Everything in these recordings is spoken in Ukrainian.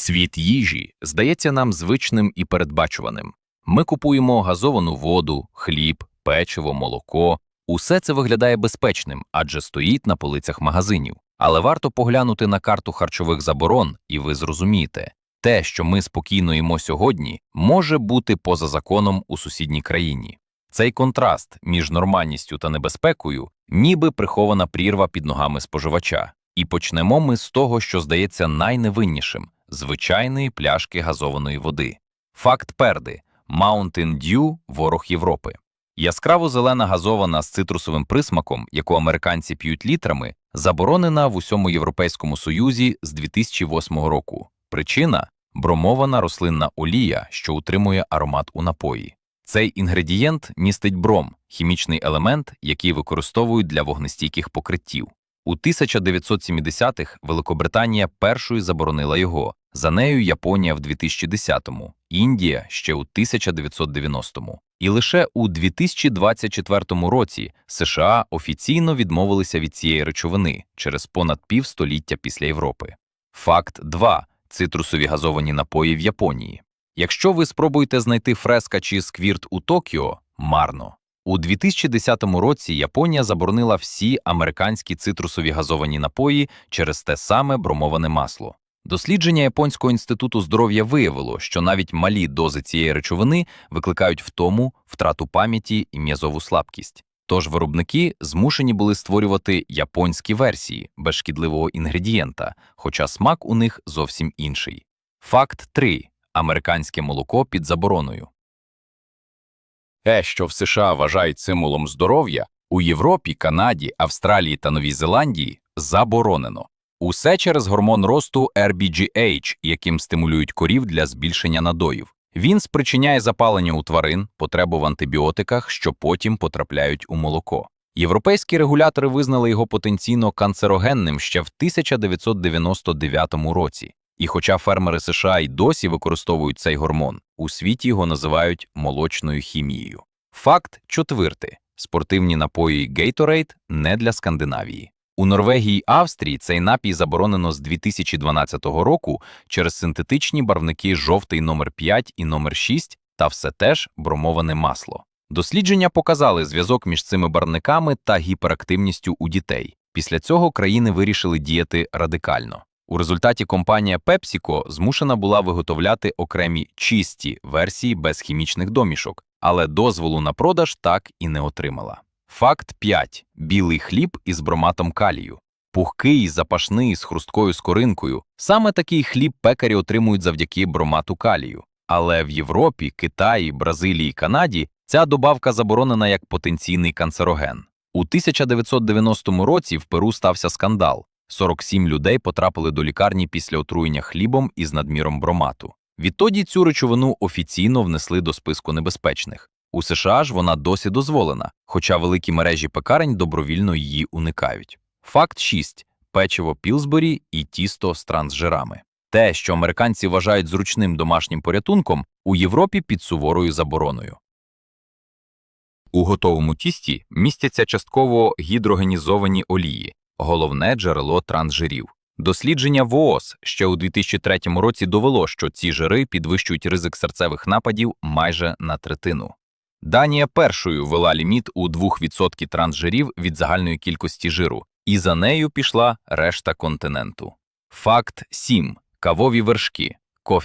Світ їжі здається нам звичним і передбачуваним. Ми купуємо газовану воду, хліб, печиво, молоко. Усе це виглядає безпечним, адже стоїть на полицях магазинів. Але варто поглянути на карту харчових заборон, і ви зрозумієте, те, що ми спокійно їмо сьогодні, може бути поза законом у сусідній країні. Цей контраст між нормальністю та небезпекою ніби прихована прірва під ногами споживача. І почнемо ми з того, що здається найневиннішим звичайної пляшки газованої води. Факт перди Mountain Dew – ворог Європи. Яскраво зелена газована з цитрусовим присмаком, яку американці п'ють літрами, заборонена в усьому Європейському Союзі з 2008 року. Причина бромована рослинна олія, що утримує аромат у напої. Цей інгредієнт містить бром, хімічний елемент, який використовують для вогнестійких покриттів. У 1970-х Великобританія першою заборонила його, за нею Японія в 2010-му, Індія ще у 1990-му. І лише у 2024 році США офіційно відмовилися від цієї речовини через понад півстоліття після Європи. Факт 2. Цитрусові газовані напої в Японії. Якщо ви спробуєте знайти фреска чи сквірт у Токіо, марно. У 2010 році Японія заборонила всі американські цитрусові газовані напої через те саме бромоване масло. Дослідження Японського інституту здоров'я виявило, що навіть малі дози цієї речовини викликають втому, втрату пам'яті і м'язову слабкість. Тож виробники змушені були створювати японські версії без шкідливого інгредієнта, хоча смак у них зовсім інший. Факт 3. Американське молоко під забороною. Те, що в США вважають символом здоров'я, у Європі, Канаді, Австралії та Новій Зеландії заборонено. Усе через гормон росту RBGH, яким стимулюють корів для збільшення надоїв. Він спричиняє запалення у тварин, потребу в антибіотиках, що потім потрапляють у молоко. Європейські регулятори визнали його потенційно канцерогенним ще в 1999 році. І хоча фермери США й досі використовують цей гормон, у світі його називають молочною хімією. Факт четвертий. Спортивні напої Gatorade не для Скандинавії. У Норвегії й Австрії цей напій заборонено з 2012 року через синтетичні барвники жовтий номер 5 і номер 6 та все теж бромоване масло. Дослідження показали зв'язок між цими барвниками та гіперактивністю у дітей. Після цього країни вирішили діяти радикально. У результаті компанія PepsiCo змушена була виготовляти окремі чисті версії без хімічних домішок, але дозволу на продаж так і не отримала. Факт 5. Білий хліб із броматом калію. Пухкий, запашний, з хрусткою скоринкою. Саме такий хліб пекарі отримують завдяки бромату калію. Але в Європі, Китаї, Бразилії, Канаді ця добавка заборонена як потенційний канцероген. У 1990 році в Перу стався скандал. 47 людей потрапили до лікарні після отруєння хлібом із надміром бромату. Відтоді цю речовину офіційно внесли до списку небезпечних. У США ж вона досі дозволена, хоча великі мережі пекарень добровільно її уникають. Факт 6. Печиво Пілсбері і тісто з трансжирами. Те, що американці вважають зручним домашнім порятунком, у Європі під суворою забороною. У готовому тісті містяться частково гідрогенізовані олії, головне джерело трансжирів. Дослідження ВООЗ ще у 2003 році довело, що ці жири підвищують ризик серцевих нападів майже на третину. Данія першою ввела ліміт у 2% трансжирів від загальної кількості жиру, і за нею пішла решта континенту. Факт 7. Кавові вершки.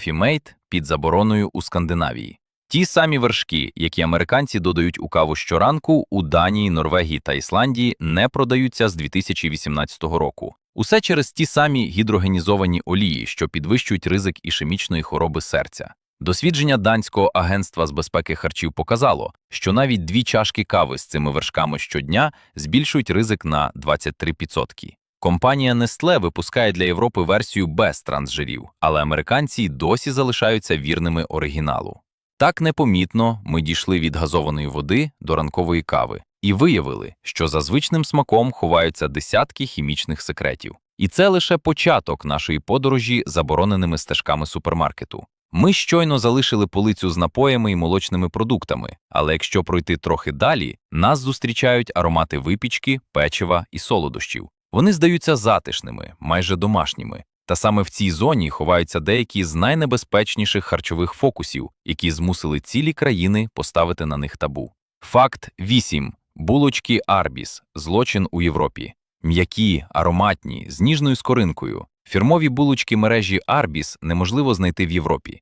Mate під забороною у Скандинавії. Ті самі вершки, які американці додають у каву щоранку, у Данії, Норвегії та Ісландії не продаються з 2018 року. Усе через ті самі гідрогенізовані олії, що підвищують ризик ішемічної хвороби серця. Дослідження данського агентства з безпеки харчів показало, що навіть дві чашки кави з цими вершками щодня збільшують ризик на 23%. Компанія Nestle випускає для Європи версію без трансжирів, але американці досі залишаються вірними оригіналу. Так непомітно ми дійшли від газованої води до ранкової кави і виявили, що за звичним смаком ховаються десятки хімічних секретів. І це лише початок нашої подорожі забороненими стежками супермаркету. Ми щойно залишили полицю з напоями і молочними продуктами, але якщо пройти трохи далі, нас зустрічають аромати випічки, печива і солодощів. Вони здаються затишними, майже домашніми. Та саме в цій зоні ховаються деякі з найнебезпечніших харчових фокусів, які змусили цілі країни поставити на них табу. Факт 8. Булочки Арбіс. Злочин у Європі. М'які, ароматні, з ніжною скоринкою. Фірмові булочки мережі Арбіс неможливо знайти в Європі.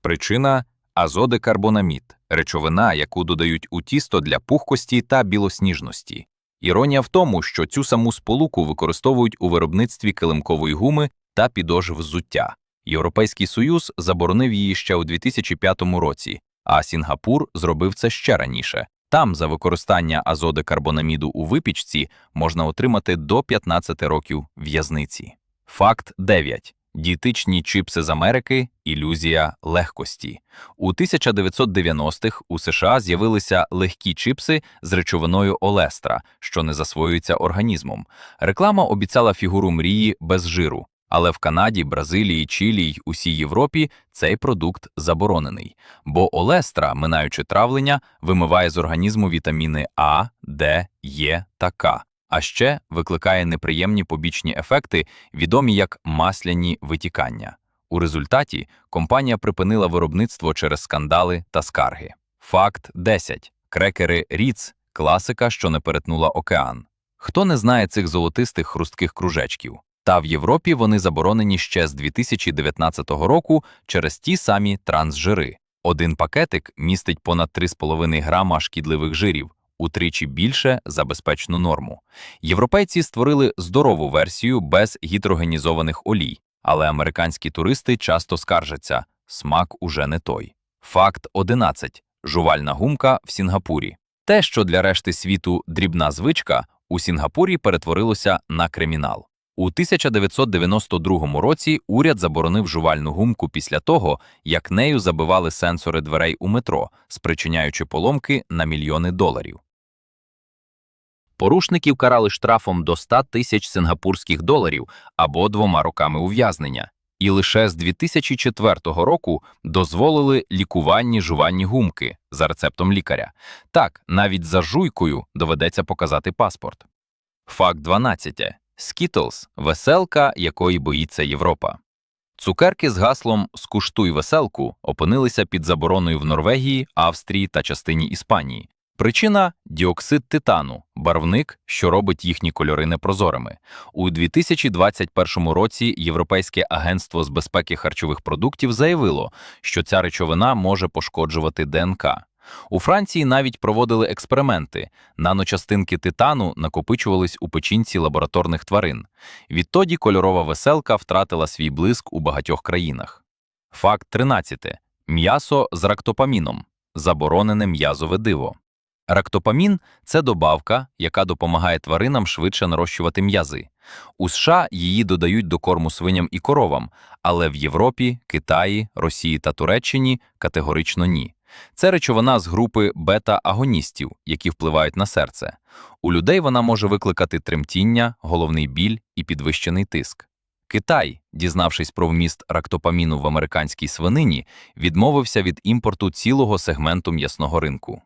Причина азодикарбонамід – речовина, яку додають у тісто для пухкості та білосніжності. Іронія в тому, що цю саму сполуку використовують у виробництві килимкової гуми та підошв взуття. Європейський Союз заборонив її ще у 2005 році, а Сінгапур зробив це ще раніше. Там за використання азодикарбонаміду у випічці можна отримати до 15 років в'язниці. Факт 9. Дієтичні чіпси з Америки ілюзія легкості. У 1990-х у США з'явилися легкі чіпси з речовиною олестра, що не засвоюється організмом. Реклама обіцяла фігуру мрії без жиру, але в Канаді, Бразилії, Чилі й усій Європі цей продукт заборонений, бо олестра, минаючи травлення, вимиває з організму вітаміни А, Д, Е та К. А ще викликає неприємні побічні ефекти, відомі як масляні витікання. У результаті компанія припинила виробництво через скандали та скарги. Факт 10. Крекери Ріц – класика, що не перетнула океан. Хто не знає цих золотистих хрустких кружечків? Та в Європі вони заборонені ще з 2019 року через ті самі трансжири. Один пакетик містить понад 3,5 грама шкідливих жирів, утричі більше за безпечну норму. Європейці створили здорову версію без гідрогенізованих олій, але американські туристи часто скаржаться – смак уже не той. Факт 11. Жувальна гумка в Сінгапурі. Те, що для решти світу дрібна звичка, у Сінгапурі перетворилося на кримінал. У 1992 році уряд заборонив жувальну гумку після того, як нею забивали сенсори дверей у метро, спричиняючи поломки на мільйони доларів. Порушників карали штрафом до 100 тисяч сингапурських доларів або двома роками ув'язнення. І лише з 2004 року дозволили лікуванні жуванні гумки за рецептом лікаря. Так, навіть за жуйкою доведеться показати паспорт. Факт 12. Skittles – веселка, якої боїться Європа. Цукерки з гаслом «Скуштуй веселку» опинилися під забороною в Норвегії, Австрії та частині Іспанії. Причина – діоксид титану, барвник, що робить їхні кольори непрозорими. У 2021 році Європейське агентство з безпеки харчових продуктів заявило, що ця речовина може пошкоджувати ДНК. У Франції навіть проводили експерименти. Наночастинки титану накопичувались у печінці лабораторних тварин. Відтоді кольорова веселка втратила свій блиск у багатьох країнах. Факт 13. М'ясо з рактопаміном. Заборонене м'язове диво. Рактопамін – це добавка, яка допомагає тваринам швидше нарощувати м'язи. У США її додають до корму свиням і коровам, але в Європі, Китаї, Росії та Туреччині категорично ні. Це речовина з групи бета-агоністів, які впливають на серце. У людей вона може викликати тремтіння, головний біль і підвищений тиск. Китай, дізнавшись про вміст рактопаміну в американській свинині, відмовився від імпорту цілого сегменту м'ясного ринку.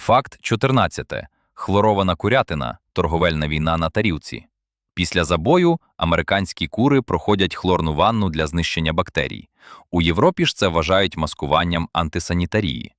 Факт 14. Хлорована курятина – торговельна війна на тарілці. Після забою американські кури проходять хлорну ванну для знищення бактерій. У Європі ж це вважають маскуванням антисанітарії.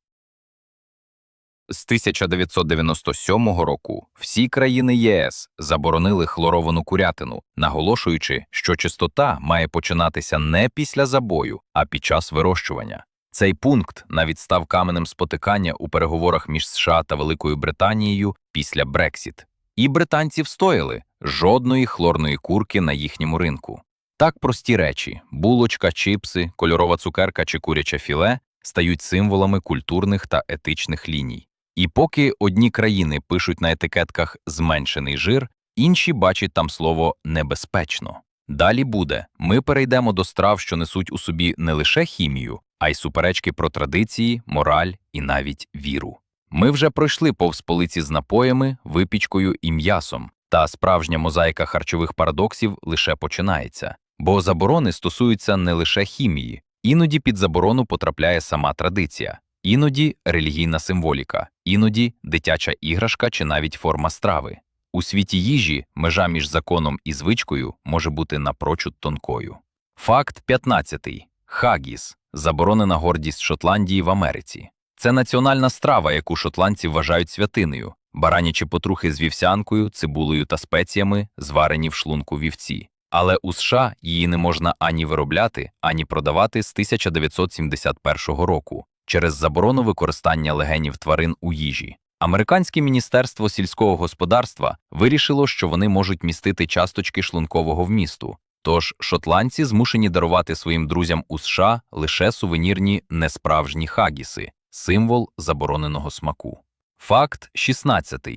З 1997 року всі країни ЄС заборонили хлоровану курятину, наголошуючи, що чистота має починатися не після забою, а під час вирощування. Цей пункт навіть став каменем спотикання у переговорах між США та Великою Британією після Брексіт. І британці встояли жодної хлорної курки на їхньому ринку. Так прості речі булочка, чипси, кольорова цукерка чи куряче філе стають символами культурних та етичних ліній. І поки одні країни пишуть на етикетках зменшений жир, інші бачать там слово небезпечно. Далі буде ми перейдемо до страв, що несуть у собі не лише хімію, а й суперечки про традиції, мораль і навіть віру. Ми вже пройшли повз полиці з напоями, випічкою і м'ясом, та справжня мозаїка харчових парадоксів лише починається, бо заборони стосуються не лише хімії, іноді під заборону потрапляє сама традиція, іноді релігійна символіка, іноді дитяча іграшка чи навіть форма страви. У світі їжі межа між законом і звичкою може бути напрочуд тонкою. Факт 15. Хагіс заборонена гордість Шотландії в Америці. Це національна страва, яку шотландці вважають святиною, баранячі потрухи з вівсянкою, цибулею та спеціями, зварені в шлунку вівці. Але у США її не можна ані виробляти, ані продавати з 1971 року через заборону використання легенів тварин у їжі. Американське міністерство сільського господарства вирішило, що вони можуть містити часточки шлункового вмісту. Тож шотландці змушені дарувати своїм друзям у США лише сувенірні несправжні хагіси, символ забороненого смаку. Факт 16.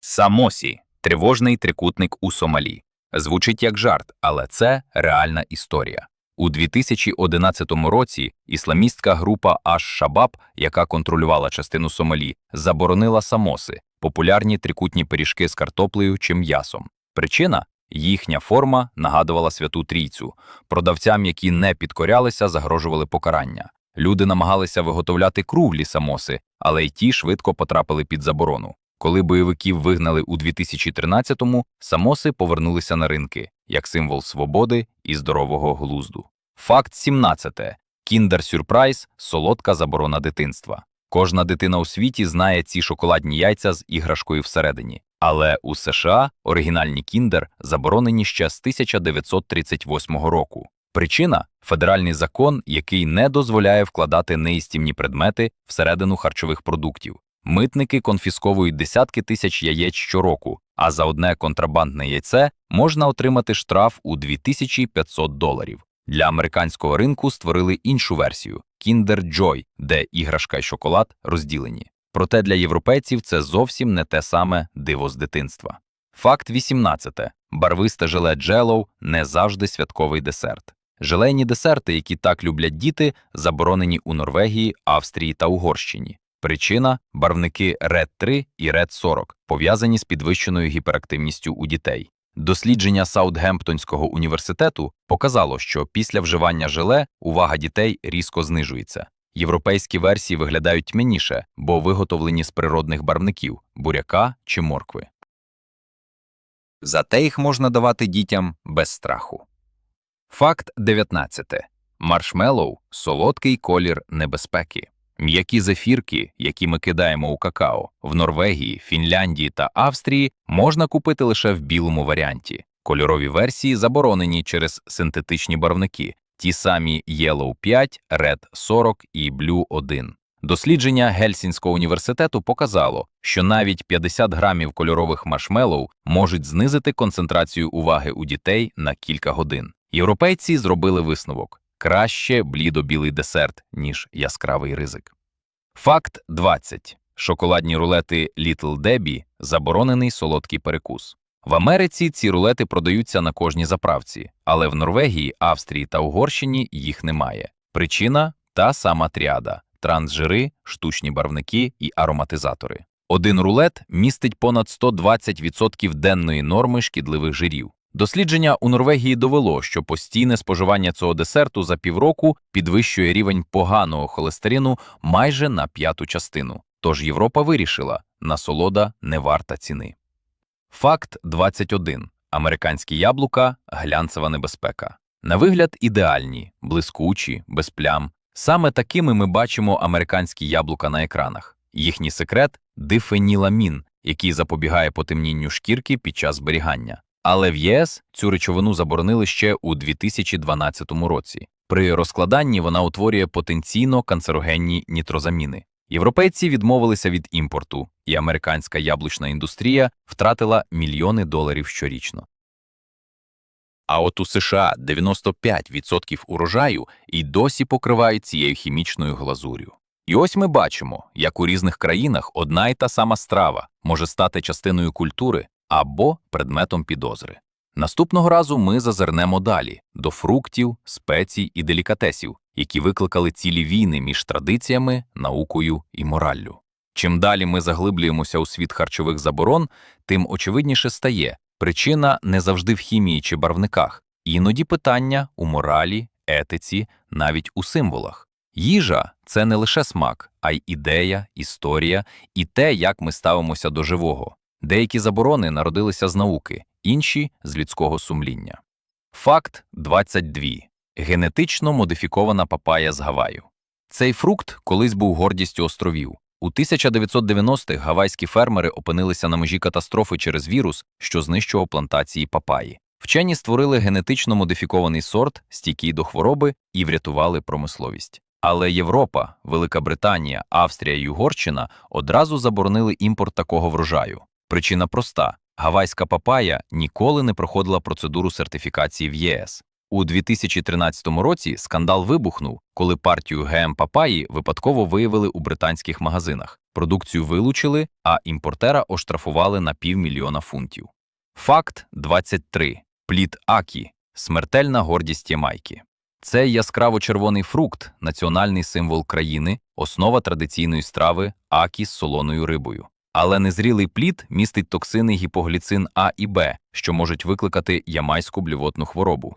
Самосі тривожний трикутник у Сомалі. Звучить як жарт, але це реальна історія. У 2011 році ісламістська група Аш-Шабаб, яка контролювала частину Сомалі, заборонила самоси популярні трикутні пиріжки з картоплею чи м'ясом. Причина їхня форма нагадувала святу трійцю. Продавцям, які не підкорялися, загрожували покарання. Люди намагалися виготовляти круглі самоси, але й ті швидко потрапили під заборону. Коли бойовиків вигнали у 2013-му, самоси повернулися на ринки як символ свободи і здорового глузду. Факт 17. Кіндер-сюрпрайз – солодка заборона дитинства. Кожна дитина у світі знає ці шоколадні яйця з іграшкою всередині. Але у США оригінальні кіндер заборонені ще з 1938 року. Причина федеральний закон, який не дозволяє вкладати неїстівні предмети всередину харчових продуктів. Митники конфісковують десятки тисяч яєць щороку, а за одне контрабандне яйце можна отримати штраф у 2500 доларів. Для американського ринку створили іншу версію Kinder Joy, де іграшка і шоколад розділені. Проте для європейців це зовсім не те саме диво з дитинства. Факт 18. Барвисте желе Джелоу не завжди святковий десерт. Желейні десерти, які так люблять діти, заборонені у Норвегії, Австрії та Угорщині. Причина барвники red 3 і red 40 пов'язані з підвищеною гіперактивністю у дітей. Дослідження Саутгемптонського університету показало, що після вживання желе увага дітей різко знижується. Європейські версії виглядають тьмяніше, бо виготовлені з природних барвників буряка чи моркви. Зате їх можна давати дітям без страху. Факт 19. Маршмеллоу – солодкий колір небезпеки. М'які зефірки, які ми кидаємо у какао, в Норвегії, Фінляндії та Австрії можна купити лише в білому варіанті. Кольорові версії заборонені через синтетичні барвники, ті самі Yellow 5, Red 40 і Blue 1. Дослідження Гельсінського університету показало, що навіть 50 грамів кольорових маршмеллоу можуть знизити концентрацію уваги у дітей на кілька годин. Європейці зробили висновок краще блідо-білий десерт, ніж яскравий ризик. Факт 20. Шоколадні рулети Little Debbie – заборонений солодкий перекус. В Америці ці рулети продаються на кожній заправці, але в Норвегії, Австрії та Угорщині їх немає. Причина та сама тріада – трансжири, штучні барвники і ароматизатори. Один рулет містить понад 120% денної норми шкідливих жирів. Дослідження у Норвегії довело, що постійне споживання цього десерту за півроку підвищує рівень поганого холестерину майже на п'яту частину. Тож Європа вирішила – насолода не варта ціни. Факт 21. Американські яблука – глянцева небезпека. На вигляд ідеальні, блискучі, без плям. Саме такими ми бачимо американські яблука на екранах. Їхній секрет – дифеніламін, який запобігає потемнінню шкірки під час зберігання. Але в ЄС цю речовину заборонили ще у 2012 році. При розкладанні вона утворює потенційно канцерогенні нітрозаміни. Європейці відмовилися від імпорту, і американська яблучна індустрія втратила мільйони доларів щорічно. А от у США 95% урожаю і досі покривають цією хімічною глазур'ю. І ось ми бачимо, як у різних країнах одна й та сама страва може стати частиною культури або предметом підозри. Наступного разу ми зазирнемо далі до фруктів, спецій і делікатесів, які викликали цілі війни між традиціями, наукою і мораллю. Чим далі ми заглиблюємося у світ харчових заборон, тим очевидніше стає причина не завжди в хімії чи барвниках, іноді питання у моралі, етиці, навіть у символах. Їжа це не лише смак, а й ідея, історія і те, як ми ставимося до живого. Деякі заборони народилися з науки, інші з людського сумління. Факт 22. Генетично модифікована папая з Гаваю. Цей фрукт колись був гордістю островів. У 1990-х гавайські фермери опинилися на межі катастрофи через вірус, що знищував плантації папаї. Вчені створили генетично модифікований сорт, стійкий до хвороби, і врятували промисловість. Але Європа, Велика Британія, Австрія і Угорщина одразу заборонили імпорт такого врожаю. Причина проста: гавайська папая ніколи не проходила процедуру сертифікації в ЄС. У 2013 році скандал вибухнув, коли партію ГМ папаї випадково виявили у британських магазинах. Продукцію вилучили, а імпортера оштрафували на півмільйона фунтів. Факт 23. Плід Акі смертельна гордість Ямайки. Це яскраво-червоний фрукт, національний символ країни, основа традиційної страви акі з солоною рибою. Але незрілий плід містить токсини гіпогліцин А і Б, що можуть викликати ямайську блювотну хворобу.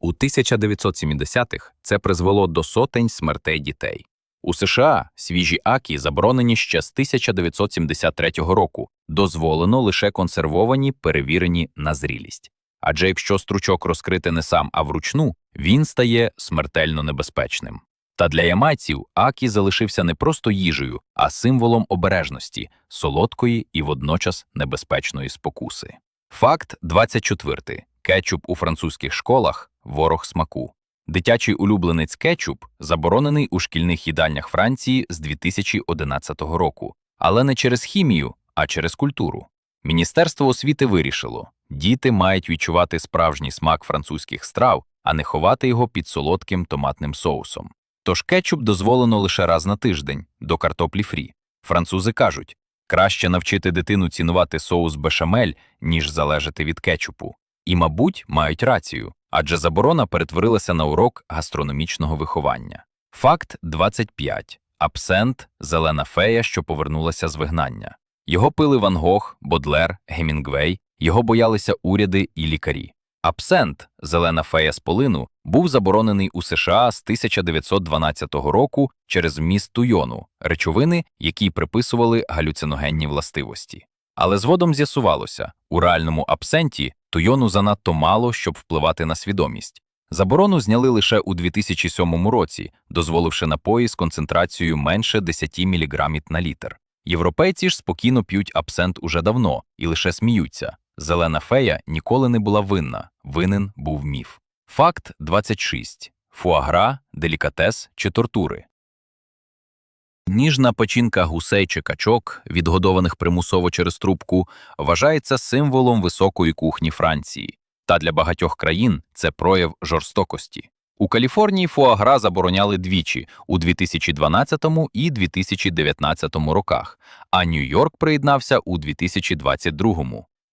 У 1970-х це призвело до сотень смертей дітей. У США свіжі акі заборонені ще з 1973 року, дозволено лише консервовані, перевірені на зрілість. Адже якщо стручок розкрити не сам, а вручну, він стає смертельно небезпечним. Та для ямайців акі залишився не просто їжею, а символом обережності, солодкої і водночас небезпечної спокуси. Факт 24. Кетчуп у французьких школах ворог смаку. Дитячий улюбленець кетчуп заборонений у шкільних їдальнях Франції з 2011 року, але не через хімію, а через культуру. Міністерство освіти вирішило, діти мають відчувати справжній смак французьких страв, а не ховати його під солодким томатним соусом. Тож кетчуп дозволено лише раз на тиждень до картоплі фрі. Французи кажуть, краще навчити дитину цінувати соус бешамель, ніж залежати від кетчупу. І, мабуть, мають рацію, адже заборона перетворилася на урок гастрономічного виховання. Факт 25. Абсент зелена фея, що повернулася з вигнання. Його пили Ван Гог, Бодлер, Гемінгвей, його боялися уряди і лікарі. Абсент, зелена фея з полину, був заборонений у США з 1912 року через вміст туйону, речовини, які приписували галюциногенні властивості. Але згодом з'ясувалося, у реальному абсенті туйону занадто мало, щоб впливати на свідомість. Заборону зняли лише у 2007 році, дозволивши напої з концентрацією менше 10 мг на літр. Європейці ж спокійно п'ють абсент уже давно і лише сміються. Зелена фея ніколи не була винна, винен був міф. Факт 26. Фуагра, делікатес чи тортури. Ніжна печінка гусей чи качок, відгодованих примусово через трубку, вважається символом високої кухні Франції, та для багатьох країн це прояв жорстокості. У Каліфорнії фуагра забороняли двічі у 2012 і 2019 роках, а Нью-Йорк приєднався у 2022.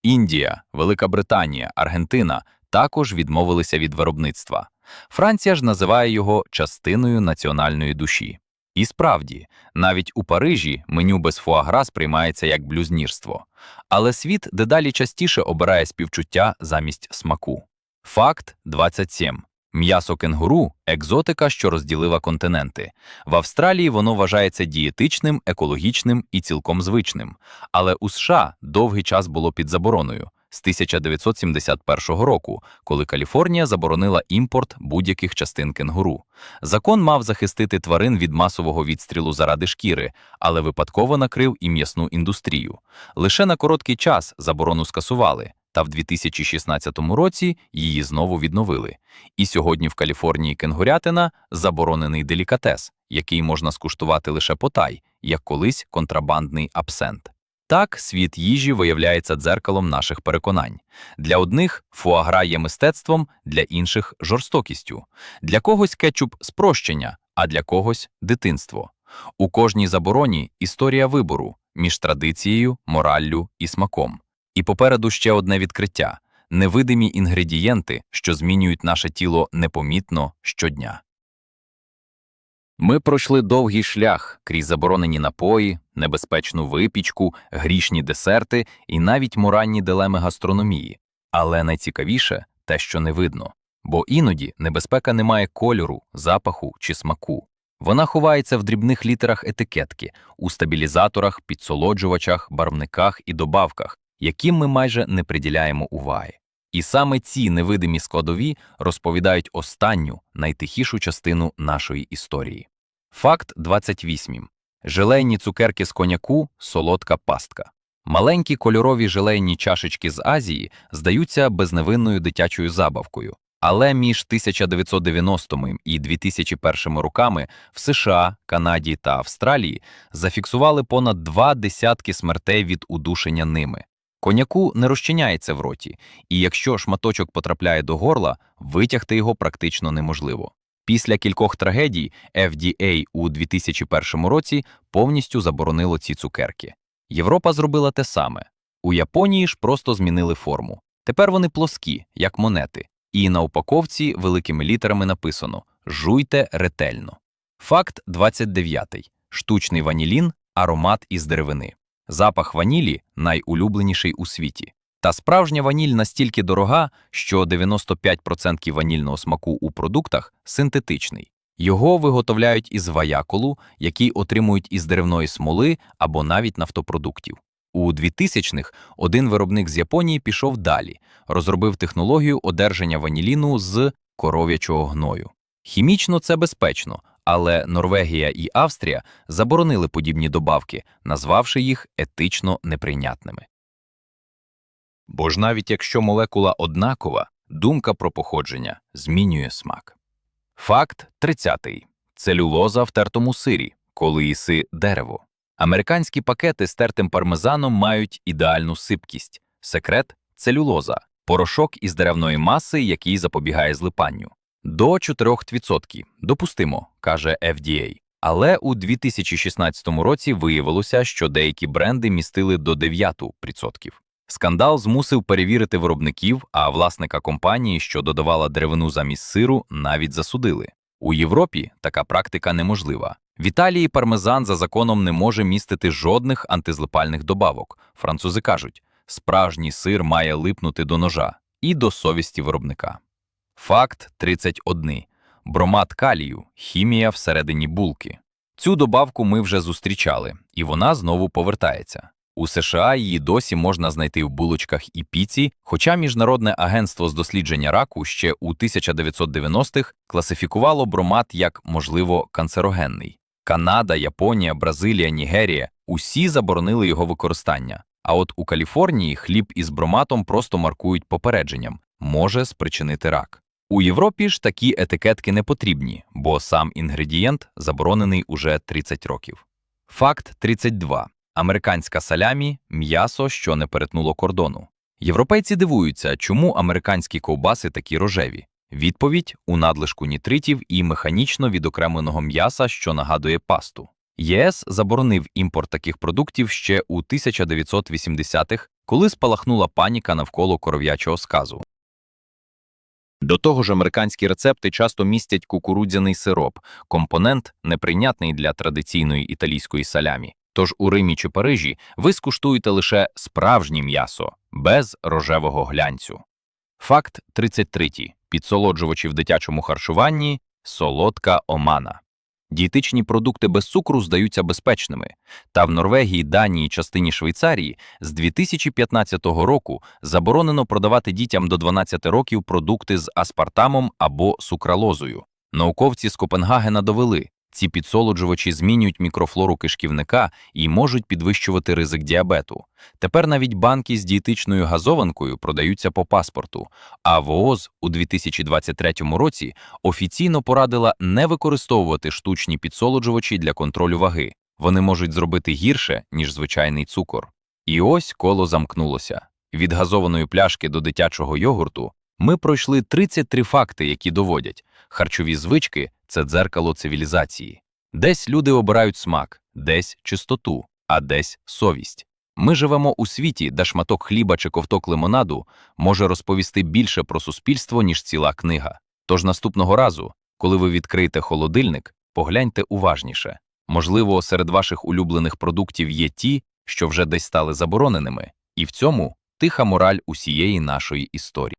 Індія, Велика Британія, Аргентина також відмовилися від виробництва. Франція ж називає його частиною національної душі. І справді, навіть у Парижі меню без фуагра сприймається як блюзнірство. Але світ дедалі частіше обирає співчуття замість смаку. Факт 27. М'ясо кенгуру екзотика, що розділила континенти. В Австралії воно вважається дієтичним, екологічним і цілком звичним. Але у США довгий час було під забороною з 1971 року, коли Каліфорнія заборонила імпорт будь-яких частин кенгуру. Закон мав захистити тварин від масового відстрілу заради шкіри, але випадково накрив і м'ясну індустрію. Лише на короткий час заборону скасували. Та в 2016 році її знову відновили. І сьогодні в Каліфорнії кенгурятина заборонений делікатес, який можна скуштувати лише потай, як колись контрабандний абсент. Так, світ їжі виявляється дзеркалом наших переконань. Для одних фуагра є мистецтвом, для інших жорстокістю. Для когось кетчуп спрощення, а для когось дитинство. У кожній забороні історія вибору між традицією, мораллю і смаком. І попереду ще одне відкриття невидимі інгредієнти, що змінюють наше тіло непомітно щодня. Ми пройшли довгий шлях крізь заборонені напої, небезпечну випічку, грішні десерти і навіть моральні дилеми гастрономії. Але найцікавіше те, що не видно, бо іноді небезпека не має кольору, запаху чи смаку. Вона ховається в дрібних літерах етикетки, у стабілізаторах, підсолоджувачах, барвниках і добавках, яким ми майже не приділяємо уваги. І саме ці невидимі складові розповідають останню, найтихішу частину нашої історії. Факт 28. Желейні цукерки з коньяку – солодка пастка. Маленькі кольорові желейні чашечки з Азії здаються безневинною дитячою забавкою. Але між 1990 і 2001 роками в США, Канаді та Австралії зафіксували понад два десятки смертей від удушення ними. Коньяку не розчиняється в роті, і якщо шматочок потрапляє до горла, витягти його практично неможливо. Після кількох трагедій FDA у 2001 році повністю заборонило ці цукерки. Європа зробила те саме. У Японії ж просто змінили форму. Тепер вони плоскі, як монети, і на упаковці великими літерами написано «Жуйте ретельно». Факт 29. Штучний ванілін – аромат із деревини. Запах ванілі найулюбленіший у світі. Та справжня ваніль настільки дорога, що 95% ванільного смаку у продуктах синтетичний. Його виготовляють із ваяколу, який отримують із деревної смоли або навіть нафтопродуктів. У 2000-х один виробник з Японії пішов далі, розробив технологію одержання ваніліну з коров'ячого гною. Хімічно це безпечно, але Норвегія і Австрія заборонили подібні добавки, назвавши їх етично неприйнятними. Бо ж навіть якщо молекула однакова, думка про походження змінює смак. Факт 30. Целюлоза в тертому сирі, коли їси дерево. Американські пакети з тертим пармезаном мають ідеальну сипкість. Секрет целюлоза порошок із деревної маси, який запобігає злипанню. До 4% допустимо, каже FDA. Але у 2016 році виявилося, що деякі бренди містили до 9%. Скандал змусив перевірити виробників, а власника компанії, що додавала деревину замість сиру, навіть засудили. У Європі така практика неможлива. В Італії пармезан за законом не може містити жодних антизлипальних добавок. Французи кажуть, справжній сир має липнути до ножа і до совісті виробника. Факт 31. Бромат калію – хімія всередині булки. Цю добавку ми вже зустрічали, і вона знову повертається. У США її досі можна знайти в булочках і піці, хоча Міжнародне агентство з дослідження раку ще у 1990-х класифікувало бромат як, можливо, канцерогенний. Канада, Японія, Бразилія, Нігерія усі заборонили його використання. А от у Каліфорнії хліб із броматом просто маркують попередженням може спричинити рак. У Європі ж такі етикетки не потрібні, бо сам інгредієнт заборонений уже 30 років. Факт 32. Американська салямі м'ясо, що не перетнуло кордону. Європейці дивуються, чому американські ковбаси такі рожеві. Відповідь у надлишку нітритів і механічно відокремленого м'яса, що нагадує пасту. ЄС заборонив імпорт таких продуктів ще у 1980-х, коли спалахнула паніка навколо коров'ячого сказу. До того ж, американські рецепти часто містять кукурудзяний сироп, компонент неприйнятний для традиційної італійської салямі. Тож у Римі чи Парижі ви скуштуєте лише справжнє м'ясо, без рожевого глянцю. Факт 33. Підсолоджувачі в дитячому харчуванні – солодка омана. Дієтичні продукти без цукру здаються безпечними. Та в Норвегії, Данії, частині Швейцарії з 2015 року заборонено продавати дітям до 12 років продукти з аспартамом або сукралозою. Науковці з Копенгагена довели, ці підсолоджувачі змінюють мікрофлору кишківника і можуть підвищувати ризик діабету. Тепер навіть банки з дієтичною газованкою продаються по паспорту, а ВООЗ у 2023 році офіційно порадила не використовувати штучні підсолоджувачі для контролю ваги. Вони можуть зробити гірше, ніж звичайний цукор. І ось коло замкнулося. Від газованої пляшки до дитячого йогурту ми пройшли 33 факти, які доводять, харчові звички це дзеркало цивілізації. Десь люди обирають смак, десь чистоту, а десь совість. Ми живемо у світі, де шматок хліба чи ковток лимонаду може розповісти більше про суспільство, ніж ціла книга. Тож наступного разу, коли ви відкриєте холодильник, погляньте уважніше. Можливо, серед ваших улюблених продуктів є ті, що вже десь стали забороненими, і в цьому тиха мораль усієї нашої історії.